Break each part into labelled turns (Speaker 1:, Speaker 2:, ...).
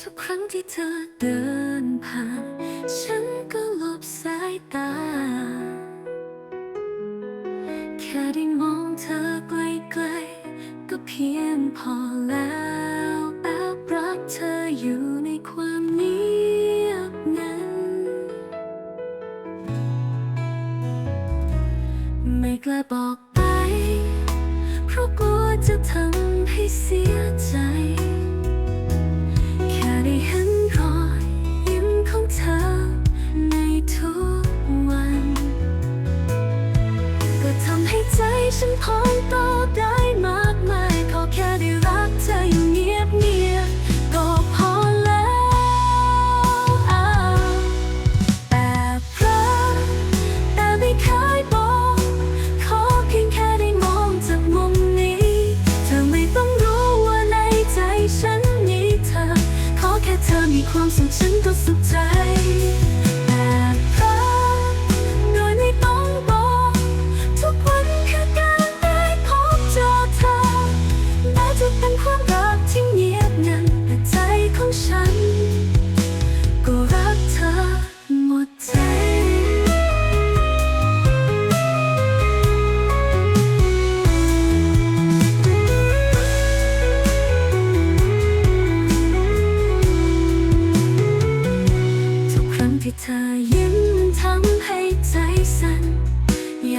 Speaker 1: ทุกครั้งที่เธอเดินผ่าน ฉันก็หลบสายตา แค่ได้มองเธอไกลๆ ก็เพียงพอแล้วแอบรักเธออยู่ในความเงียบนั้น ไม่กล้าบอกไป เพราะกลัวจะทำให้เสียใจ ให้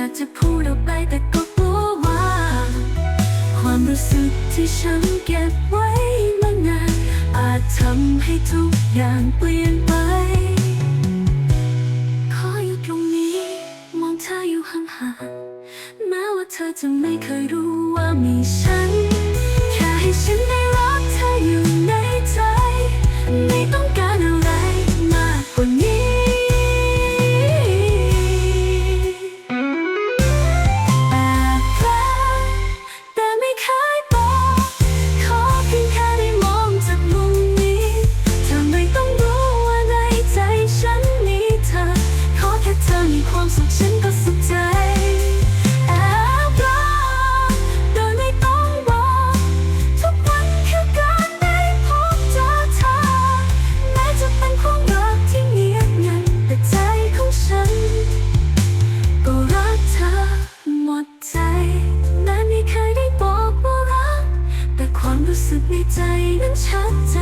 Speaker 1: ากจะพูดออกไปแต่ก็กลัวว่า ความรู้สึกที่ฉันเก็บไว้มานานอาจทำให้ทุกอย่างเปลี่ยนไป ขออยู่ตรงนี้ มองเธออยู่ห่างๆแม้ว่าเธอจะไม่เคยรู้ว่ามีฉัน ความสุขฉันก็สุขใจแอบรักโดยไม่ต้องบอก ทุกวันคือการได้พบเจอเธอ แม้จะเป็นความรักที่เงียบงันแต่ใจของฉัน ก็รักเธอหมดใจแม้ไม่เคยได้บอกว่ารัก แต่ความรู้สึกในใจนั้นชัดเจ